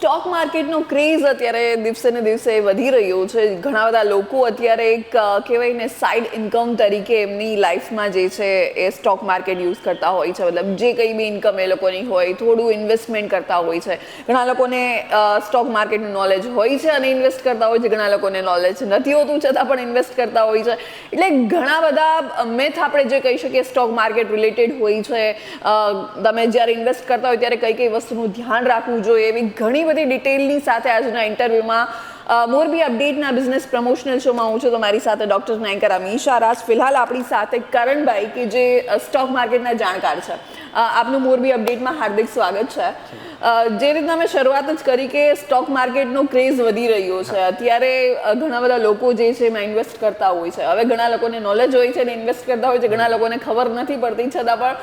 Stock માર્કેટનો craze અત્યારે દિવસે ને દિવસે વધી રહ્યો છે. ઘણા બધા લોકો અત્યારે એક કહેવાય ને સાઇડ ઇન્કમ તરીકે એમની લાઈફમાં જે છે એ સ્ટોક માર્કેટ યુઝ કરતા હોય છે. મતલબ જે કંઈ બી ઇન્કમ એ લોકોની હોય, થોડું ઇન્વેસ્ટમેન્ટ કરતા હોય છે. ઘણા લોકોને સ્ટોક માર્કેટનું નોલેજ હોય છે અને ઇન્વેસ્ટ કરતા હોય છે. ઘણા લોકોને નોલેજ નથી હોતું, છતાં પણ ઇન્વેસ્ટ કરતા હોય છે. એટલે ઘણા બધા મેથ આપણે જે કહી શકીએ સ્ટોક માર્કેટ રિલેટેડ હોય છે. તમે જ્યારે ઇન્વેસ્ટ કરતા હોય ત્યારે કઈ કઈ વસ્તુનું ધ્યાન રાખવું જોઈએ, એવી ઘણી બધી ડિટેલની સાથે આજના ઇન્ટરવ્યૂમાં મોરબી અપડેટના બિઝનેસ પ્રમોશનલ શોમાં હું છું તમારી સાથે ડૉક્ટર નાયકર અમીશા રાજ, ફિલહાલ આપણી સાથે કરણભાઈ, કે જે સ્ટોક માર્કેટના જાણકાર છે. આપનું મોરબી અપડેટમાં હાર્દિક સ્વાગત છે. જે રીતના મેં શરૂઆત જ કરી કે સ્ટોક માર્કેટનો ક્રેઝ વધી રહ્યો છે. અત્યારે ઘણા બધા લોકો જે છે એમાં ઇન્વેસ્ટ કરતા હોય છે. હવે ઘણા લોકોને નોલેજ હોય છે ને ઇન્વેસ્ટ કરતા હોય છે ઘણા લોકોને ખબર નથી પડતી છતાં પણ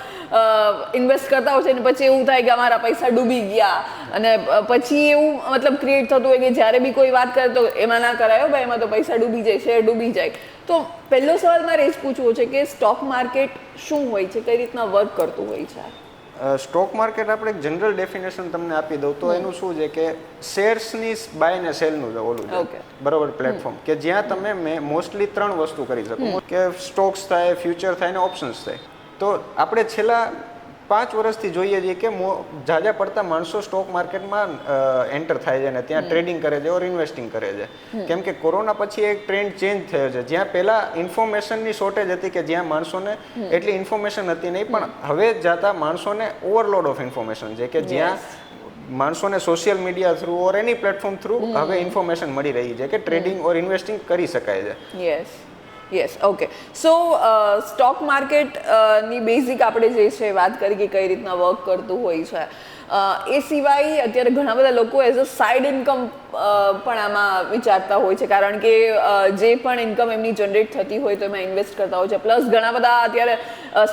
ઇન્વેસ્ટ કરતા હોય છે ને પછી એવું થાય કે અમારા પૈસા ડૂબી ગયા. અને પછી એવું મતલબ ક્રિએટ થતું હોય કે જ્યારે બી કોઈ વાત કરે તો એમાં ના કરાયો ભાઈ એમાં તો પૈસા ડૂબી જાય શેર ડૂબી જાય. તો પહેલો સવાલ મારે એ જ પૂછવો છે કે સ્ટોક માર્કેટ શું હોય છે? કઈ રીતના વર્ક કરતું હોય છે? સ્ટોક માર્કેટ આપણે એક જનરલ ડેફિનેશન તમને આપી દઉં તો એનું શું છે કે શેર્સની બાય ને સેલનું જ ઓલું છે. બરોબર પ્લેટફોર્મ કે જ્યાં તમે મેં મોસ્ટલી ત્રણ વસ્તુ કરી શકો. કે સ્ટોક્સ થાય ફ્યુચર થાય ને ઓપ્શન્સ થાય. તો આપણે છેલ્લા પાંચ વર્ષથી જોઈએ છીએ કે ઝાઝા પડતા માણસો સ્ટોક માર્કેટમાં એન્ટર થાય છે અને ત્યાં ટ્રેડિંગ કરે છે ઓર ઇન્વેસ્ટિંગ કરે છે. કેમ કે કોરોના પછી એક ટ્રેન્ડ ચેન્જ થયો છે. જ્યાં પહેલા ઇન્ફોર્મેશનની શોર્ટેજ હતી કે જ્યાં માણસોને એટલી ઇન્ફોર્મેશન હતી નહીં પણ હવે જાતા માણસોને ઓવરલોડ ઓફ ઇન્ફોર્મેશન છે કે જ્યાં માણસોને social media through or any platform through હવે ઇન્ફોર્મેશન મળી રહી છે કે ટ્રેડિંગ ઓર ઇન્વેસ્ટિંગ કરી શકાય છે. Yes yes okay so stock માર્કેટની બેઝિક આપણે જે છે, વાત કરી કે કઈ રીતના વર્ક કરતું હોય છે. એ સિવાય અત્યારે ઘણા બધા લોકો એઝ અ સાઇડ ઇન્કમ પણ આમાં વિચારતા હોય છે. કારણ કે જે પણ ઇન્કમ એમની જનરેટ થતી હોય તો એમાં ઇન્વેસ્ટ કરતા હોય છે. પ્લસ ઘણા બધા અત્યારે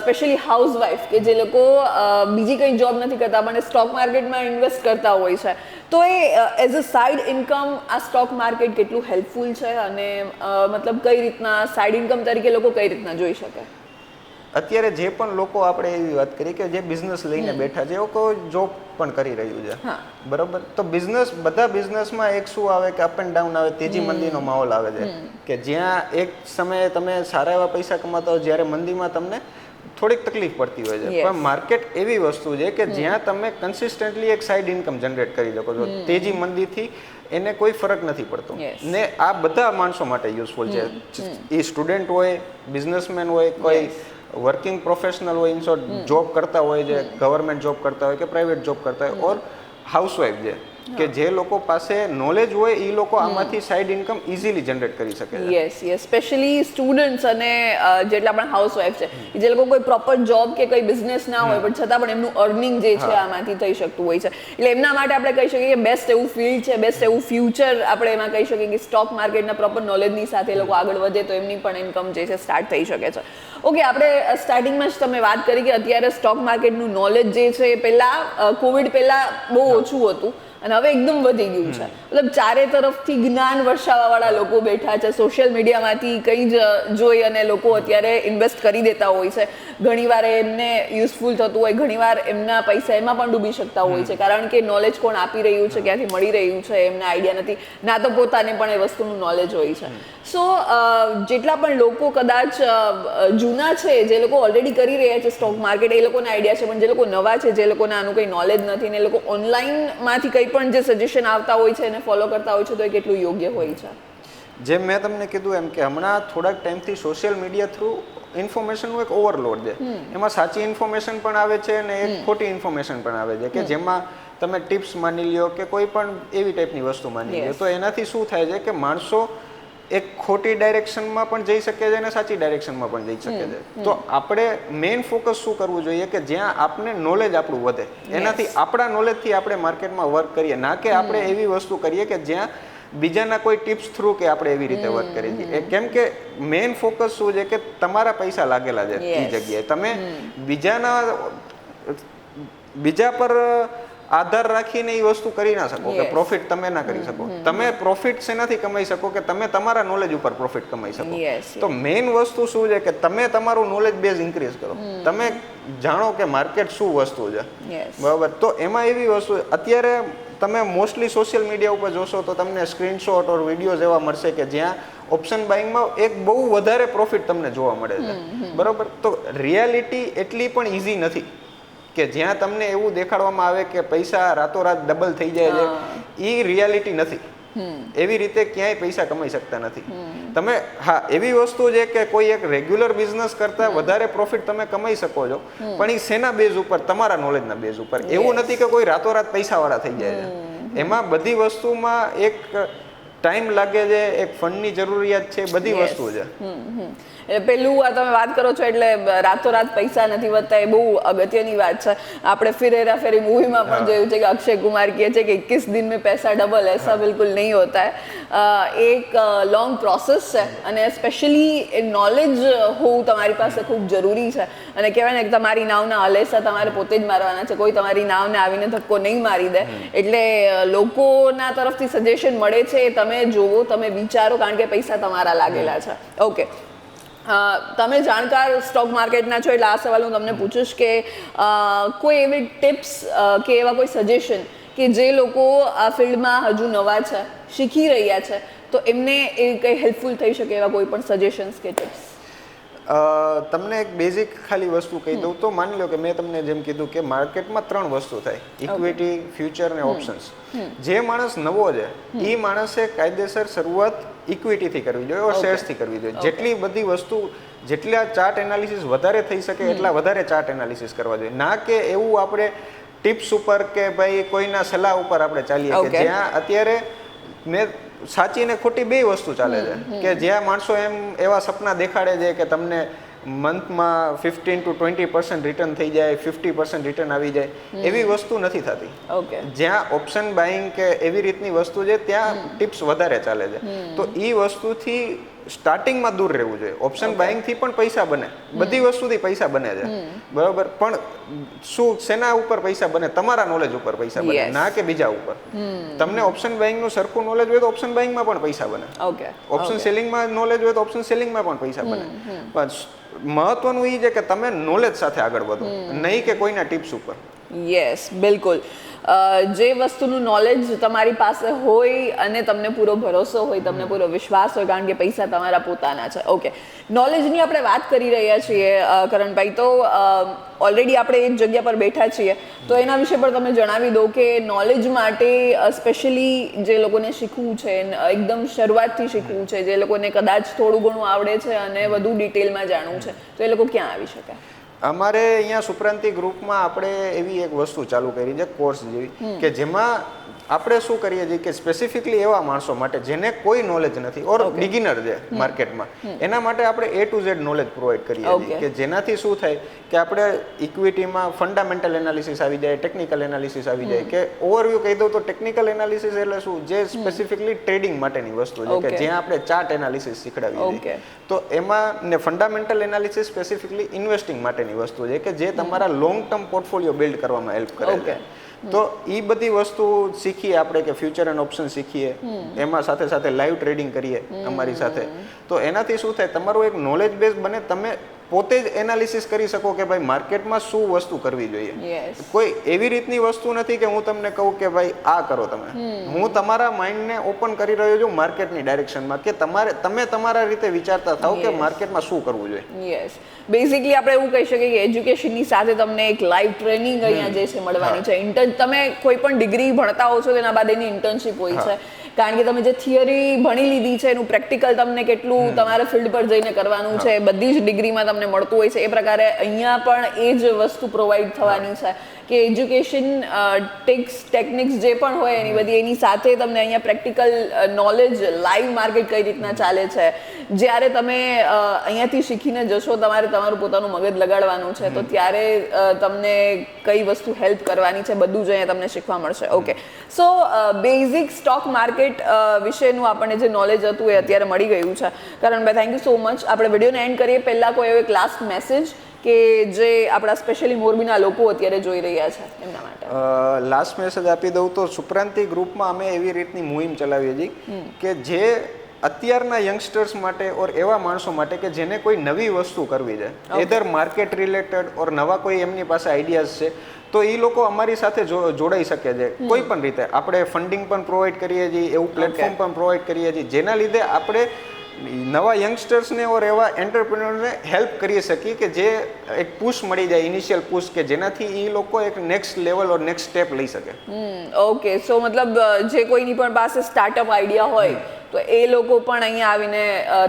સ્પેશિયલી હાઉસવાઈફ કે જે લોકો બીજી કંઈ જોબ નથી કરતા, પણ સ્ટોક માર્કેટમાં ઇન્વેસ્ટ કરતા હોય છે. તો એ એઝ અ સાઇડ ઇન્કમ આ સ્ટોક માર્કેટ કેટલું હેલ્પફુલ છે અને મતલબ કઈ રીતના સાઇડ ઇન્કમ તરીકે લોકો કઈ રીતના જોઈ શકે? અત્યારે જે પણ લોકો આપણે એવી વાત કરી કે જે બિઝનેસ લઈને બેઠા છે એવો લોકો જોબ પણ કરી રહ્યું છે. બરોબર? તો બિઝનેસ બધા બિઝનેસમાં એક શું આવે કે અપ એન્ડ ડાઉન આવે તેજી મંદીનો માહોલ આવે છે. કે જ્યાં એક સમયે તમે સારા એવા પૈસા કમાતા હો જ્યારે મંદીમાં તમને થોડીક તકલીફ પડતી હોય છે. પણ માર્કેટ એવી વસ્તુ છે કે જ્યાં તમે કન્સિસ્ટન્ટલી એક સાઈડ ઇન્કમ જનરેટ કરી શકો છો. તેજી મંદીથી એને કોઈ ફરક નથી પડતો. ને આ બધા માણસો માટે યુઝફુલ છે. એ સ્ટુડન્ટ હોય બિઝનેસમેન હોય કોઈ વર્કિંગ પ્રોફેશનલ હોય ઇન શોર્ટ જોબ કરતા હોય જે ગવર્મેન્ટ જોબ કરતા હોય કે પ્રાઇવેટ જોબ કરતા હોય ઓર હાઉસવાઈફ છે કે જે લોકો પાસે નોલેજ હોય એ લોકો આમાંથી સાઈડ ઇન્કમ ઇઝીલી જનરેટ કરી શકે છે. યસ યસ સ્પેશિયલી સ્ટુડન્ટ્સ અને જેટલા પણ હાઉસવાઈફ છે જે લોકો કોઈ પ્રોપર જોબ કે કોઈ બિઝનેસ ના હોય પણ છતાં પણ એમનું અર્નિંગ જે છે આમાંથી થઈ શકતું હોય છે. એટલે એમના માટે આપણે કહી શકીએ કે બેસ્ટ એવું ફિલ્ડ છે બેસ્ટ એવું ફ્યુચર આપણે એમાં કહી શકીએ કે સ્ટોક માર્કેટના પ્રોપર નોલેજની સાથે લોકો આગળ વધે તો એમની પણ ઇન્કમ જે છે સ્ટાર્ટ થઈ શકે છે. ઓકે આપણે સ્ટાર્ટિંગમાં જ તમે વાત કરી કે અત્યારે સ્ટોક માર્કેટનું નોલેજ જે છે એ પહેલાં કોવિડ પહેલાં બહુ ઓછું હતું. અને હવે એકદમ વધી ગયું છે. મતલબ ચારે તરફથી જ્ઞાન વર્ષાવાવાળા લોકો બેઠા છે સોશિયલ મીડિયામાંથી કંઈ જ જોઈ અને લોકો અત્યારે ઇન્વેસ્ટ કરી દેતા હોય છે. ઘણીવાર એમને યુઝફુલ થતું હોય ઘણીવાર એમના પૈસા એમાં પણ ડૂબી શકતા હોય છે. કારણ કે નોલેજ કોણ આપી રહ્યું છે ક્યાંથી મળી રહ્યું છે એમને આઈડિયા નથી. ના તો પોતાને પણ એ વસ્તુનું નોલેજ હોય છે. સો જેટલા પણ લોકો કદાચ જૂના છે જે લોકો ઓલરેડી કરી રહ્યા છે સ્ટોક માર્કેટ એ લોકોને આઈડિયા છે પણ જે લોકો નવા છે જે લોકોને આનું કંઈ નોલેજ નથી ને એ લોકો ઓનલાઈનમાંથી કંઈ પણ જે સજેશન આવતા હોય છે એને ફોલો કરતા હોય છે તો એ કેટલું યોગ્ય હોય છે? જેમ મેં તમને કીધું એમ કે હમણાં થોડાક ટાઈમથી સોશિયલ મીડિયા થ્રુ ઇન્ફોર્મેશનનું એક ઓવરલોડ છે. એમાં સાચી ઇન્ફોર્મેશન પણ આવે છે અને એક ખોટી ઇન્ફોર્મેશન પણ આવે છે કે જેમાં તમે ટિપ્સ માની લ્યો કે કોઈ પણ એવી ટાઈપની વસ્તુ માની લ્યો તો એનાથી શું થાય છે કે માણસો એક ખોટી ડાયરેક્શનમાં પણ જઈ શકે છે અને સાચી ડાયરેક્શનમાં પણ જઈ શકે છે. તો આપણે મેઇન ફોકસ શું કરવું જોઈએ કે જ્યાં આપણે નોલેજ આપણું વધે. એનાથી આપણા નોલેજથી આપણે માર્કેટમાં વર્ક કરીએ. ના કે આપણે એવી વસ્તુ કરીએ કે જ્યાં બીજાના કોઈ ટિપ્સ થ્રુ કે આપણે એવી રીતે વર્ક કરી છીએ. કેમ કે મેઇન ફોકસ શું છે કે તમારા પૈસા લાગેલા છે એ જગ્યાએ. તમે બીજાના બીજા પર આધાર રાખીને એ વસ્તુ કરી ના શકો કે પ્રોફિટ તમે ના કરી શકો. તમે પ્રોફિટ શેનાથી કમાઈ શકો કે તમે તમારા નોલેજ ઉપર પ્રોફિટ કમાઈ શકો? તો મેઇન વસ્તુ શું છે કે તમે તમારું નોલેજ બેઝ ઇન્ક્રીઝ કરો. તમે જાણો કે માર્કેટ શું વસ્તુ છે. બરાબર. તો એમાં એવી વસ્તુ અત્યારે તમે મોસ્ટલી સોશિયલ મીડિયા ઉપર જોશો તો તમને સ્ક્રીનશોટ ઓર વિડીયોઝ એવા મળશે કે જ્યાં ઓપ્શન બાઇંગમાં એક બહુ વધારે પ્રોફિટ તમને જોવા મળે છે. બરોબર? તો રિયાલિટી એટલી પણ ઇઝી નથી. કે જ્યાં તમને એવું દેખાડવામાં આવે કે પૈસા રાતોરાત ડબલ થઈ જાય છે એ રિયાલિટી નથી. એવી રીતે ક્યાંય પૈસા કમાઈ શકતા નથી. તમે હા એવી વસ્તુ છે કે કોઈ એક રેગ્યુલર બિઝનેસ કરતા વધારે પ્રોફિટ તમે કમાઈ શકો છો પણ એ શેના બેઝ ઉપર? તમારા નોલેજના બેઝ ઉપર. એવું નથી કે કોઈ રાતોરાત પૈસાવાળા થઈ જાય છે. એમાં બધી વસ્તુમાં એક ટાઈમ લાગે છે એક ફંડની જરૂરિયાત છે બધી વસ્તુ છે. પેલું આ તમે વાત કરો છો એટલે રાતોરાત પૈસા નથી વધતા એ બહુ અગત્યની વાત છે. આપણે ફિરેરા ફેરી મૂવીમાં પણ જોયું છે કે અક્ષય કુમાર કહે છે કે એકવીસ દિન મેં પૈસા ડબલ એસા બિલકુલ નહીં હોતા. એક લોંગ પ્રોસેસ છે અને સ્પેશિયલી એ નોલેજ હોવું તમારી પાસે ખૂબ જરૂરી છે. અને કહેવાય ને કે તમારી નાવના અલેસા તમારે પોતે જ મારવાના છે. કોઈ તમારી નાવને આવીને ધક્કો નહીં મારી દે. એટલે લોકોના તરફથી સજેશન મળે છે તમે જોવો તમે વિચારો કારણ કે પૈસા તમારા લાગેલા છે. ઓકે તમે જાણકાર સ્ટોક માર્કેટના છો એટલે આ સવાલ હું તમને પૂછીશ કે કોઈ એવી ટિપ્સ કે એવા કોઈ સજેશન કે જે લોકો આ ફિલ્ડમાં હજુ નવા છે, શીખી રહ્યા છે, તો એમને એ કંઈ હેલ્પફુલ થઈ શકે એવા કોઈ પણ સજેશન્સ કે ટિપ્સ તમને એક બેઝિક ખાલી વસ્તુ કહી દઉં તો માની લો કે મેં તમને જેમ કીધું કે માર્કેટમાં ત્રણ વસ્તુ થાય. ઇક્વિટી ફ્યુચર અને ઓપ્શન્સ જે માણસ નવો છે એ માણસે કાયદેસર શરૂઆત ઇક્વિટીથી કરવી જોઈએ ઓર શેર્સથી કરવી જોઈએ. જેટલી બધી વસ્તુ જેટલા ચાર્ટ એનાલિસિસ વધારે થઈ શકે એટલા વધારે ચાર્ટ એનાલિસિસ કરવા જોઈએ. ના કે એવું આપણે ટિપ્સ ઉપર કે ભાઈ કોઈના સલાહ ઉપર આપણે ચાલીએ કે. જ્યાં અત્યારે મેં સાચી ને ખોટી બે વસ્તુ ચાલે છે. કે જ્યાં માણસો એમ એવા સપના દેખાડે છે કે તમને મંથમાં fifteen to twenty percent return થઈ જાય ફિફ્ટી પર્સન્ટ રિટર્ન આવી જાય એવી વસ્તુ નથી થતી. ઓકે. જ્યાં ઓપ્શન બાઇંગ કે એવી રીતની વસ્તુ છે ત્યાં ટિપ્સ વધારે ચાલે છે. તો એ વસ્તુથી સ્ટાર્ટિંગમાં દૂર રહેવું જોઈએ. ઓપ્શન બાઇંગથી પણ પૈસા બને. બધી વસ્તુથી પૈસા બને છે. બરોબર? પણ શું શેના ઉપર પૈસા બને? તમારા નોલેજ ઉપર પૈસા બને ના કે બીજા ઉપર? તમને ઓપ્શન બાઇંગનું સરખું નોલેજ હોય તો ઓપ્શન બાઇંગમાં પણ પૈસા બને. ઓકે ઓપ્શન સેલિંગમાં નોલેજ હોય તો ઓપ્શન સેલિંગમાં પણ પૈસા બને. પણ મહત્વનું એ છે કે તમે નોલેજ સાથે આગળ વધો. નહીં કે કોઈના ટિપ્સ ઉપર. યસ બિલકુલ. જે વસ્તુનું નોલેજ તમારી પાસે હોય અને તમને પૂરો ભરોસો હોય, તમને પૂરો વિશ્વાસ હોય, કારણ કે પૈસા તમારા પોતાના છે. ઓકે નોલેજની આપણે વાત કરી રહ્યા છીએ કરણભાઈ. તો ઓલરેડી આપણે એક જગ્યા પર બેઠા છીએ. તો એના વિશે પણ તમે જણાવી દો કે નોલેજ માટે સ્પેશિયલી જે લોકોને શીખવું છે એકદમ શરૂઆતથી શીખવું છે, જે લોકોને કદાચ થોડું ઘણું આવડે છે અને વધુ ડિટેલમાં જાણવું છે, તો એ લોકો ક્યાં આવી શકે? અમારે અહીંયા સુપ્રાંતિ ગ્રુપમાં આપણે એવી એક વસ્તુ ચાલુ કરી છે કોર્સ જેવી કે જેમાં આપણે શું કરીએ છીએ કે સ્પેસિફિકલી એવા માણસો માટે જેને કોઈ નોલેજ નથી ઓર બિગિનર છે માર્કેટમાં એના માટે આપણે A to Z knowledge provide કરીએ છીએ કે જેનાથી શું થાય કે આપણે ઇક્વિટીમાં ફંડામેન્ટલ એનાલિસિસ આવી જાય ટેકનિકલ એનાલિસિસ આવી જાય કે ઓવરવ્યૂ કહી દઉં તો ટેકનિકલ એનાલિસિસ એટલે શું? જે સ્પેસિફિકલી ટ્રેડિંગ માટેની વસ્તુ છે કે જ્યાં આપણે ચાર્ટ એનાલિસિસ શીખડાવીએ છીએ તો એમાં ને ફંડામેન્ટલ એનાલિસિસ સ્પેસિફિકલી ઇન્વેસ્ટિંગ માટેની વસ્તુ છે કે જે તમારા લોંગ ટર્મ પોર્ટફોલિયો બિલ્ડ કરવામાં હેલ્પ કરે છે. તો એ બધી વસ્તુ શીખીએ આપણે કે ફ્યુચર એન્ડ ઓપ્શન શીખીએ. એમાં સાથે સાથે લાઈવ ટ્રેડિંગ કરીએ અમારી સાથે. તો એનાથી શું થાય? તમારું એક નોલેજ બેઝ બને તમે પોતે જ એનાલિસિસ કરી શકો કે ભાઈ માર્કેટમાં શું વસ્તુ કરવી જોઈએ. કોઈ એવી રીતની વસ્તુ નથી કે હું તમને કહું કે ભાઈ આ કરો તમે. હું તમારા માઇન્ડને ઓપન કરી રહ્યો છું માર્કેટની ડાયરેક્શનમાં કે તમારે તમે તમારા રીતે વિચારતા થાવ કે માર્કેટમાં શું કરવું જોઈએ. યસ બેઝિકલી આપણે એવું કહી શકીએ કે એજ્યુકેશનની સાથે તમને એક લાઈવ ટ્રેનિંગ અહીંયા જે છે મળવાની છે. ઇન્ટર્ન તમે કોઈ પણ ડિગ્રી ભણતા હો છો તેના બાદ એની ઇન્ટર્નશિપ હોય છે. કારણ કે તમે જે થિયરી ભણી લીધી છે એનું પ્રેક્ટિકલ તમને કેટલું તમારે ફિલ્ડ પર જઈને કરવાનું છે બધી જ ડિગ્રીમાં તમને મળતું હોય છે. એ પ્રકારે અહીંયા પણ એ જ વસ્તુ પ્રોવાઈડ થવાની છે. કે એજ્યુકેશન ટિક્સ ટેકનિક્સ જે પણ હોય એની બધી એની સાથે તમને અહીંયા પ્રેક્ટિકલ નોલેજ લાઈવ માર્કેટ કઈ રીતના ચાલે છે. જ્યારે તમે અહીંયાથી શીખીને જશો તમારે તમારું પોતાનું મગજ લગાડવાનું છે તો ત્યારે તમને કઈ વસ્તુ હેલ્પ કરવાની છે બધું જ અહીંયા તમને શીખવા મળશે. Okay so basic stock market વિશેનું આપણને જે નોલેજ હતું એ અત્યારે મળી ગયું છે. Karanbhai thank you so much આપણે વિડીયોને એન્ડ કરીએ. પહેલાં કોઈ એવો એક લાસ્ટ મેસેજ કે જે આપણા સ્પેશિયલી મોરબીના લોકો અત્યારે જોઈ રહ્યા છે એમના માટે? લાસ્ટ મેસેજ આપી દઉં તો સુપ્રાંતિ ગ્રુપમાં અમે એવી રીતની મુહિમ ચલાવીએ છીએ કે જે અત્યારના યંગસ્ટર્સ માટે ઓર એવા માણસો માટે કે જેને કોઈ નવી વસ્તુ કરવી છે એધર માર્કેટ રિલેટેડ ઓર નવા કોઈ એમની પાસે આઈડિયાઝ છે તો એ લોકો અમારી સાથે જોડાઈ શકે છે. કોઈ પણ રીતે. આપણે ફંડિંગ પણ પ્રોવાઈડ કરીએ છીએ એવું પ્લેટફોર્મ પણ પ્રોવાઈડ કરીએ છીએ જેના લીધે આપણે નવા યંગસ્ટર્સને ઓર એવા એન્ટરપ્રિન્યોરને હેલ્પ કરી શકીએ કે જે એક પુશ મળી જાય ઇનિશિયલ પુશ કે જેનાથી એ લોકો એક next level or next step લઈ શકે. ઓકે સો મતલબ જે કોઈની પણ પાસે સ્ટાર્ટઅપ આઈડિયા હોય તો એ લોકો પણ અહીંયા આવીને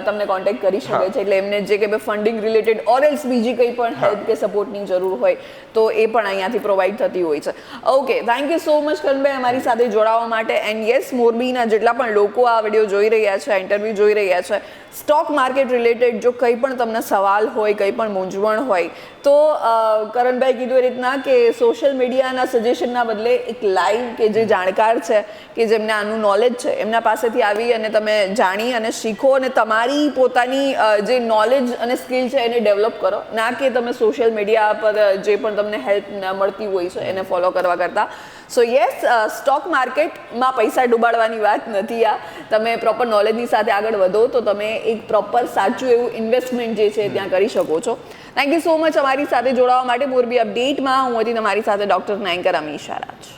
તમને કોન્ટેક્ટ કરી શકે છે. એટલે એમને જે કે ફંડિંગ રિલેટેડ ઓર એલ્સ બીજી કંઈ પણ હેલ્પ કે સપોર્ટની જરૂર હોય તો એ પણ અહીંયાથી પ્રોવાઈડ થતી હોય છે. Okay thank you so much Karanbhai અમારી સાથે જોડાવા માટે. એન્ડ યસ મોરબીના જેટલા પણ લોકો આ વીડિયો જોઈ રહ્યા છે ઇન્ટરવ્યૂ જોઈ રહ્યા છે સ્ટોક માર્કેટ રિલેટેડ જો કંઈ પણ તમને સવાલ હોય કંઈ પણ મૂંઝવણ હોય તો કરણભાઈ કીધું એ રીતના કે સોશિયલ મીડિયાના સજેશનના બદલે એક લાઈવ કે જે જાણકાર છે કે જેમને આનું નોલેજ છે એમના પાસેથી આવી અને તમે જાણી અને શીખો અને તમારી પોતાની જે નોલેજ અને સ્કિલ છે એને ડેવલપ કરો. ના કે તમે સોશિયલ મીડિયા પર જે પણ તમને હેલ્પ મળતી હોય છે, એને ફોલો કરવા કરતાં. સો યસ સ્ટોક માર્કેટમાં પૈસા ડૂબાડવાની વાત નથી આ. તમે પ્રોપર નોલેજની સાથે આગળ વધો તો તમે એક પ્રોપર સાચું એવું ઇન્વેસ્ટમેન્ટ જે છે ત્યાં કરી શકો છો. થેન્ક યુ સો મચ અમારી સાથે જોડાવા માટે. મોરબી અપડેટમાં હું હતી તમારી સાથે ડૉક્ટર નાયંકર અમીશા રાજ